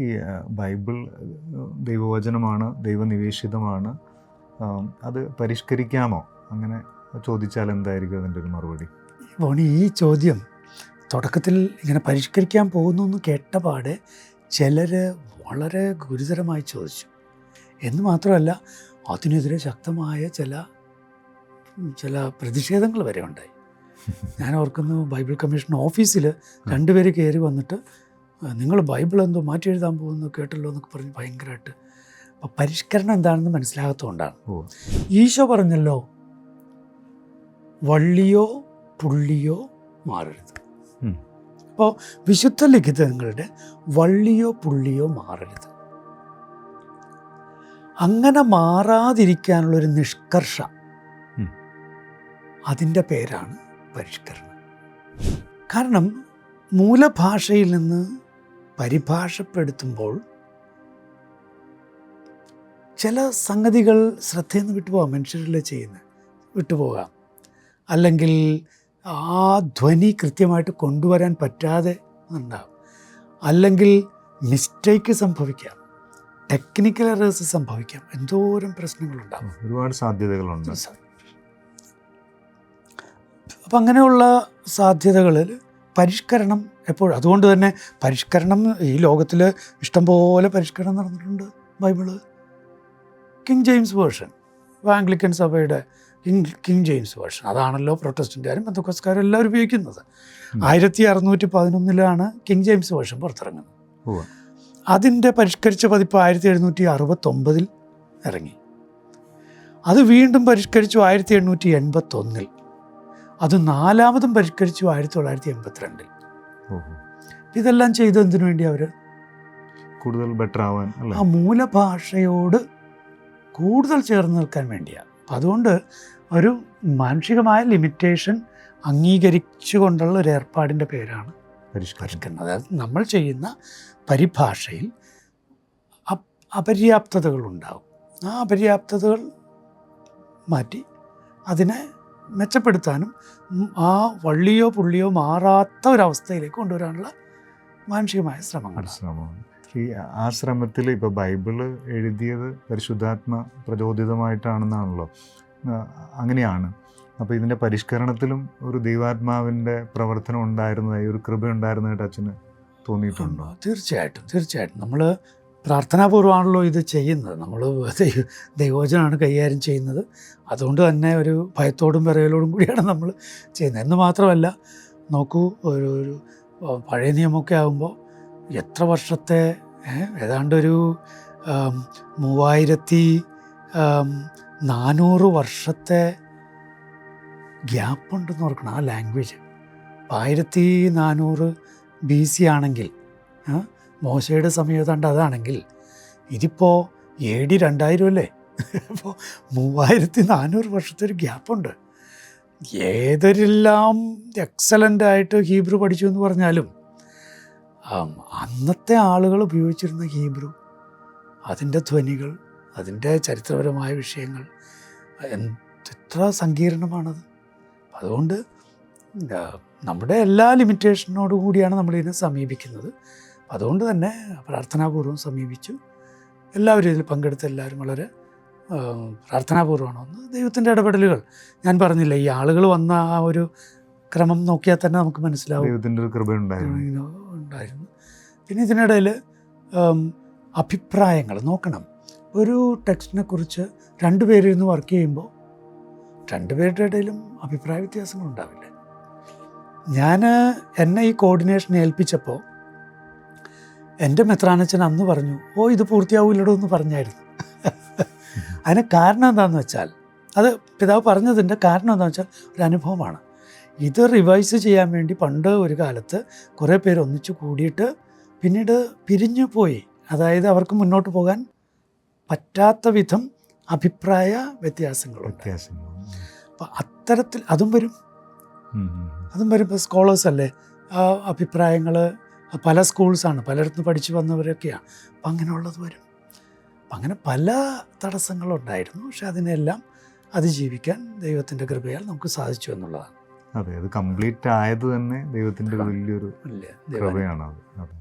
ഈ ബൈബിൾ ദൈവവചനമാണ് ദൈവനിവേശിതമാണ്. അത് പരിഷ്കരിക്കാമോ? അങ്ങനെ ചോദിച്ചാൽ എന്തായിരിക്കും അതിന്റെ ഒരു മറുപടി? ബോണി ഈ ചോദ്യം തുടക്കത്തിൽ ഇങ്ങനെ പരിഷ്കരിക്കാൻ പോകുന്നു എന്ന് കേട്ടപാടെ ചിലർ വളരെ ഗുരുതരമായി ചോദിച്ചു. എന്ന് മാത്രമല്ല അതിനെതിരെ ശക്തമായ ചില ചില പ്രതിഷേധങ്ങൾ വരെ ഉണ്ടായി. ഞാൻ ഓർക്കുന്നു ബൈബിൾ കമ്മീഷൻ ഓഫീസിൽ രണ്ടുപേര് കയറി വന്നിട്ട് നിങ്ങൾ ബൈബിൾ എന്തോ മാറ്റി എഴുതാൻ പോകുന്നു കേട്ടല്ലോ എന്നൊക്കെ പറഞ്ഞ് ഭയങ്കരമായിട്ട് അപ്പം പരിഷ്കരണം എന്താണെന്ന് മനസ്സിലാകത്തുകൊണ്ടാണ് ഈശോ പറഞ്ഞല്ലോ വള്ളിയോ പുള്ളിയോ മാറരുത്. അപ്പോൾ വിശുദ്ധ ലിഖിതങ്ങളുടെ വള്ളിയോ പുള്ളിയോ മാറരുത്. അങ്ങനെ മാറാതിരിക്കാനുള്ളൊരു നിഷ്കർഷ. അതിന്റെ പേരാണ് പരിഷ്കരണം. കാരണം മൂലഭാഷയിൽ നിന്ന് പരിഭാഷപ്പെടുത്തുമ്പോൾ ചില സംഗതികൾ ശ്രദ്ധയിൽ നിന്ന് വിട്ടുപോകാം മനുഷ്യരിൽ ചെയ്യുന്നത് വിട്ടുപോകാം. അല്ലെങ്കിൽ ആ ധ്വനി കൃത്യമായിട്ട് കൊണ്ടുവരാൻ പറ്റാതെ ഉണ്ടാകും അല്ലെങ്കിൽ മിസ്റ്റേക്ക് സംഭവിക്കാം ടെക്നിക്കൽ എറേഴ്സ് സംഭവിക്കാം എന്തോരം പ്രശ്നങ്ങളുണ്ടാകും ഒരുപാട് സാധ്യതകളുണ്ട്. അപ്പം അങ്ങനെയുള്ള സാധ്യതകളിൽ പരിഷ്കരണം എപ്പോഴും അതുകൊണ്ട് തന്നെ പരിഷ്കരണം ഈ ലോകത്തിൽ ഇഷ്ടംപോലെ പരിഷ്കരണം നടന്നിട്ടുണ്ട് Bible. King James version Anglican സഭയുടെ കിങ് കിങ് ജെയിംസ് വേർഷൻ അതാണല്ലോ പ്രൊട്ടസ്റ്റന്റുകാരും ബന്ധുക്കസ്കാരും എല്ലാവരും ഉപയോഗിക്കുന്നത്. ആയിരത്തി അറുന്നൂറ്റി പതിനൊന്നിലാണ് കിങ് ജെയിംസ് വേർഷൻ പുറത്തിറങ്ങുന്നത്. അതിന്റെ പരിഷ്കരിച്ച പതിപ്പ് ആയിരത്തി എഴുന്നൂറ്റി അറുപത്തൊമ്പതിൽ ഇറങ്ങി. അത് വീണ്ടും പരിഷ്കരിച്ചു ആയിരത്തി എണ്ണൂറ്റി എൺപത്തൊന്നിൽ അത് നാലാമതും പരിഷ്കരിച്ചു ആയിരത്തി തൊള്ളായിരത്തി എൺപത്തിരണ്ടിൽ. ഇതെല്ലാം ചെയ്തത് എന്തിനു വേണ്ടി അവർ കൂടുതൽ ബെറ്റർ ആവാൻ ആ മൂലഭാഷയോട് കൂടുതൽ ചേർന്ന് നിൽക്കാൻ വേണ്ടിയാണ്. അപ്പം അതുകൊണ്ട് ഒരു മാനുഷികമായ ലിമിറ്റേഷൻ അംഗീകരിച്ചു കൊണ്ടുള്ള ഒരു ഏർപ്പാടിന്റെ പേരാണ് പരിഷ്കരിക്കുന്നത് അതായത് നമ്മൾ ചെയ്യുന്ന പരിഭാഷയിൽ അപ് അപര്യാപ്തതകളുണ്ടാവും ആ അപര്യാപ്തതകൾ മാറ്റി അതിനെ മെച്ചപ്പെടുത്താനും ആ വള്ളിയോ പുള്ളിയോ മാറാത്ത ഒരവസ്ഥയിലേക്ക് കൊണ്ടുവരാനുള്ള മാനുഷികമായ ശ്രമങ്ങൾ ശ്രമമാണ് ഈ ആ ശ്രമത്തിൽ ഇപ്പോൾ ബൈബിൾ എഴുതിയത് പരിശുദ്ധാത്മ പ്രചോദിതമായിട്ടാണെന്നാണല്ലോ. അങ്ങനെയാണ്. അപ്പോൾ ഇതിന്റെ പരിഷ്കരണത്തിലും ഒരു ദൈവാത്മാവിന്റെ പ്രവർത്തനം ഉണ്ടായിരുന്നതായി ഒരു കൃപ ഉണ്ടായിരുന്നതായിട്ട് അച്ഛന് തോന്നിയിട്ടുണ്ടോ? തീർച്ചയായിട്ടും തീർച്ചയായിട്ടും. നമ്മൾ പ്രാർത്ഥനാപൂർവമാണല്ലോ ഇത് ചെയ്യുന്നത്. നമ്മൾ ദൈവ ദൈവോചനമാണ് കൈകാര്യം ചെയ്യുന്നത്. അതുകൊണ്ട് തന്നെ ഒരു ഭയത്തോടും വിറയലോടും കൂടിയാണ് നമ്മൾ ചെയ്യുന്നത്. എന്ന് മാത്രമല്ല നോക്കൂ ഒരു ഒരു പഴയ നിയമമൊക്കെ ആകുമ്പോൾ എത്ര വർഷത്തെ ഏതാണ്ടൊരു മൂവായിരത്തി നാനൂറ് വർഷത്തെ ഗ്യാപ്പുണ്ടെന്ന് ഓർക്കണം ആ ലാംഗ്വേജ്. ആയിരത്തി നാനൂറ് ബി സി ആണെങ്കിൽ മോശയുടെ ഏതാണ്ട് അതാണെങ്കിൽ ഇതിപ്പോൾ എ ഡി രണ്ടായിരം അല്ലേ? അപ്പോൾ മൂവായിരത്തി നാനൂറ് വർഷത്തെ ഒരു ഗ്യാപ്പുണ്ട്. ഏതൊരെല്ലാം എക്സലന്റ് ആയിട്ട് ഹീബ്രു പഠിച്ചു എന്ന് പറഞ്ഞാലും അന്നത്തെ ആളുകൾ ഉപയോഗിച്ചിരുന്ന ഹീബ്രു അതിന്റെ ധ്വനികൾ അതിന്റെ ചരിത്രപരമായ വിഷയങ്ങൾ എത്ര സങ്കീർണമാണത്. അതുകൊണ്ട് നമ്മുടെ എല്ലാ ലിമിറ്റേഷനോടുകൂടിയാണ് നമ്മളിതിനെ സമീപിക്കുന്നത്. അതുകൊണ്ട് തന്നെ പ്രാർത്ഥനാപൂർവം സമീപിച്ചു. എല്ലാവരും ഇതിൽ പങ്കെടുത്ത എല്ലാവരും വളരെ പ്രാർത്ഥനാപൂർവമാണ് ഒന്ന് ദൈവത്തിന്റെ ഇടപെടലുകൾ. ഞാൻ പറഞ്ഞില്ല ഈ ആളുകൾ വന്ന ആ ഒരു ക്രമം നോക്കിയാൽ തന്നെ നമുക്ക് മനസ്സിലാവും. ദൈവത്തിന്റെ ഒരു കൃപ ഉണ്ടായിരുന്നു. ഉണ്ടായിരുന്നു. പിന്നെ ഇതിനിടയിൽ അഭിപ്രായങ്ങൾ നോക്കണം. ഒരു ടെക്സ്റ്റിനെ കുറിച്ച് രണ്ടുപേരിരുന്ന് വർക്ക് ചെയ്യുമ്പോൾ രണ്ടുപേരുടെ ഇടയിലും അഭിപ്രായ വ്യത്യാസങ്ങളുണ്ടാവില്ല ഞാൻ എന്നെ ഈ കോർഡിനേഷൻ ഏൽപ്പിച്ചപ്പോൾ എന്റെ മെത്രാനച്ഛൻ അന്ന് പറഞ്ഞു ഓ ഇത് പൂർത്തിയാവില്ലടോ എന്ന് പറഞ്ഞായിരുന്നു. അതിന് കാരണം എന്താണെന്ന് വെച്ചാൽ അത് പിതാവ് പറഞ്ഞതിന്റെ കാരണം എന്താണെന്ന് വെച്ചാൽ ഒരു അനുഭവമാണ്. ഇത് റിവൈസ് ചെയ്യാൻ വേണ്ടി പണ്ട് ഒരു കാലത്ത് കുറേ പേര് ഒന്നിച്ചു കൂടിയിട്ട് പിന്നീട് പിരിഞ്ഞു പോയി. അതായത് അവർക്ക് മുന്നോട്ട് പോകാൻ പറ്റാത്ത വിധം അഭിപ്രായ വ്യത്യാസങ്ങളുണ്ട്. വ്യത്യാസങ്ങൾ അപ്പം അത്തരത്തിൽ അതും വരും. അതും വരും. ഇപ്പോൾ സ്കോളേഴ്സ് അല്ലേ ആ അഭിപ്രായങ്ങൾ പല സ്കൂൾസാണ് പലയിടത്തും പഠിച്ചു വന്നവരൊക്കെയാണ്. അപ്പം അങ്ങനെയുള്ളത് വരും. അപ്പം അങ്ങനെ പല തടസ്സങ്ങളുണ്ടായിരുന്നു. പക്ഷെ അതിനെല്ലാം അതിജീവിക്കാൻ ദൈവത്തിന്റെ കൃപയാൽ നമുക്ക് സാധിച്ചു എന്നുള്ളതാണ്. അതെ അത് കംപ്ലീറ്റ് ആയത് തന്നെ ദൈവത്തിന്റെ വലിയൊരു കൃപയാണ് അതെ.